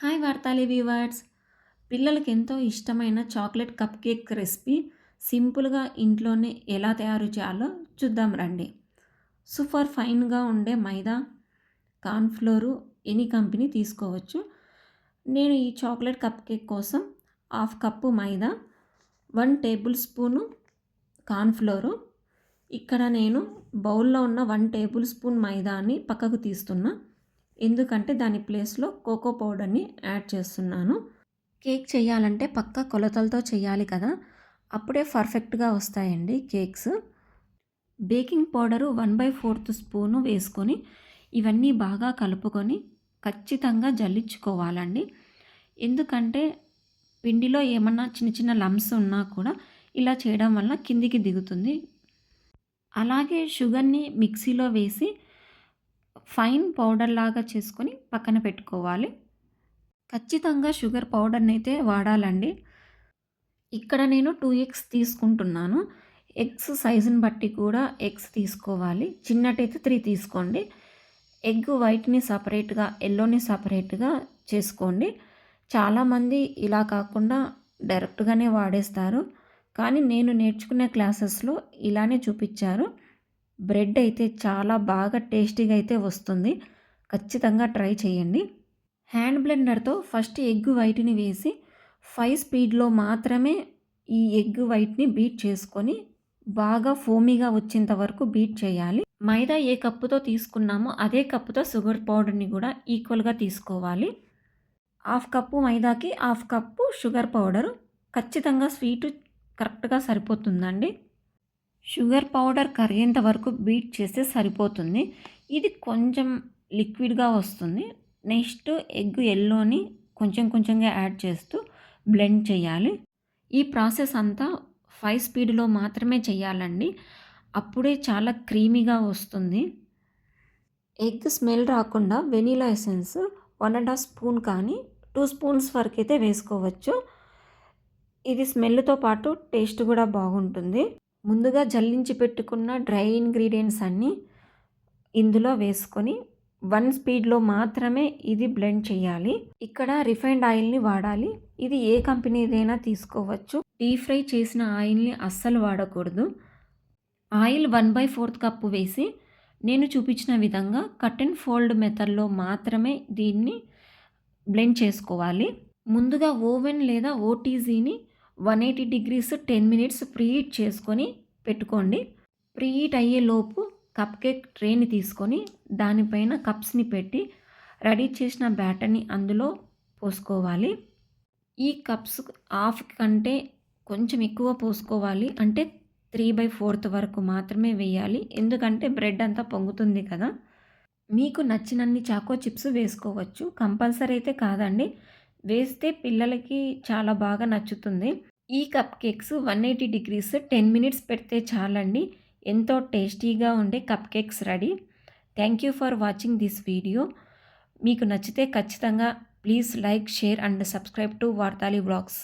Hi వార్తాలి viewers. పిల్లలకి ఎంతో ఇష్టమైన చాక్లెట్ కప్ కేక్ రెసిపీ సింపుల్గా ఇంట్లోనే ఎలా తయారు చేయాలో చూద్దాం రండి. సూపర్ ఫైన్గా ఉండే మైదా కార్న్ఫ్లోరు ఎనీ కంపెనీ తీసుకోవచ్చు. నేను ఈ చాక్లెట్ కప్ కేక్ కోసం half cup maida one tablespoon cornflour ఇక్కడ నేను బౌల్లో ఉన్న వన్ టేబుల్ స్పూన్ మైదాని పక్కకు తీస్తున్నా. ఎందుకంటే దాని ప్లేస్లో కోకో పౌడర్ని యాడ్ చేస్తున్నాను. కేక్ చేయాలంటే పక్క కొలతలతో చేయాలి కదా. అప్పుడే పర్ఫెక్ట్గా వస్తాయండి cakes. Baking powder one by fourth spoon వేసుకొని ఇవన్నీ బాగా కలుపుకొని ఖచ్చితంగా జల్లించుకోవాలండి. ఎందుకంటే పిండిలో ఏమన్నా చిన్న చిన్న లమ్స్ ఉన్నా కూడా ఇలా చేయడం వల్ల కిందికి దిగుతుంది. అలాగే షుగర్ని మిక్సీలో వేసి ఫైన్ పౌడర్ లాగా చేసుకొని పక్కన పెట్టుకోవాలి. ఖచ్చితంగా షుగర్ పౌడర్ని అయితే వాడాలండి. ఇక్కడ నేను టూ ఎగ్స్ తీసుకుంటున్నాను. ఎగ్స్ సైజుని బట్టి కూడా ఎగ్స్ తీసుకోవాలి. చిన్నటైతే త్రీ తీసుకోండి. ఎగ్ వైట్ని సపరేట్గా ఎల్లోని సపరేట్గా చేసుకోండి. చాలామంది ఇలా కాకుండా డైరెక్ట్గానే వాడేస్తారు. కానీ నేను నేర్చుకునే క్లాసెస్లో ఇలానే చూపించారు. బ్రెడ్ అయితే చాలా బాగా టేస్టీగా అయితే వస్తుంది. ఖచ్చితంగా ట్రై చేయండి. హ్యాండ్ బ్లెండర్తో ఫస్ట్ ఎగ్ వైట్ని వేసి ఫైవ్ స్పీడ్లో మాత్రమే ఈ ఎగ్ వైట్ని బీట్ చేసుకొని బాగా ఫోమీగా వచ్చేంత వరకు బీట్ చేయాలి. మైదా ఏ కప్పుతో తీసుకున్నామో అదే కప్పుతో షుగర్ పౌడర్ని కూడా ఈక్వల్గా తీసుకోవాలి. హాఫ్ కప్పు మైదాకి హాఫ్ కప్పు షుగర్ పౌడరు. ఖచ్చితంగా స్వీటు కరెక్ట్గా సరిపోతుందండి. షుగర్ పౌడర్ కరిగేంత వరకు బీట్ చేస్తే సరిపోతుంది. ఇది కొంచెం లిక్విడ్గా వస్తుంది. నెక్స్ట్ ఎగ్ ఎల్లోని కొంచెం కొంచెంగా యాడ్ చేస్తూ బ్లెండ్ చేయాలి. ఈ ప్రాసెస్ అంతా ఫైవ్ స్పీడ్లో మాత్రమే చేయాలండి. అప్పుడే చాలా క్రీమీగా వస్తుంది. ఎగ్ స్మెల్ రాకుండా vanilla essence one and half spoon కానీ టూ స్పూన్స్ వరకు అయితే వేసుకోవచ్చు. ఇది స్మెల్తో పాటు టేస్ట్ కూడా బాగుంటుంది. ముందుగా జల్లించి పెట్టుకున్న డ్రై ఇంగ్రీడియంట్స్ అన్నీ ఇందులో వేసుకొని వన్ స్పీడ్లో మాత్రమే ఇది బ్లెండ్ చేయాలి. ఇక్కడ రిఫైండ్ ఆయిల్ని వాడాలి. ఇది ఏ కంపెనీదైనా తీసుకోవచ్చు. డీప్ ఫ్రై చేసిన ఆయిల్ని అస్సలు వాడకూడదు. Oil one by fourth cup వేసి నేను చూపించిన విధంగా కట్ అండ్ ఫోల్డ్ మెథడ్లో మాత్రమే దీన్ని బ్లెండ్ చేసుకోవాలి. ముందుగా ఓవెన్ లేదా ఓటీజీని one eighty degrees ten minutes preheat చేసుకొని పెట్టుకోండి. ప్రీహీట్ అయ్యేలోపు కప్ కేక్ ట్రేని తీసుకొని దానిపైన కప్స్ని పెట్టి రెడీ చేసిన బ్యాటర్ని అందులో పోసుకోవాలి. ఈ కప్స్ హాఫ్ కంటే కొంచెం ఎక్కువ పోసుకోవాలి. అంటే త్రీ బై ఫోర్త్ వరకు మాత్రమే వేయాలి. ఎందుకంటే బ్రెడ్ అంతా పొంగుతుంది కదా. మీకు నచ్చినన్ని చాకో చిప్స్ వేసుకోవచ్చు. కంపల్సరీ అయితే కాదండి. వేస్తే పిల్లలకి చాలా బాగా నచ్చుతుంది. ఈ cupcakes one eighty degrees ten minutes పెడితే చాలండి. ఎంతో టేస్టీగా ఉండే cupcakes ready. Thank you for watching this video. మీకు నచ్చితే ఖచ్చితంగా please like share and subscribe to Vartali blogs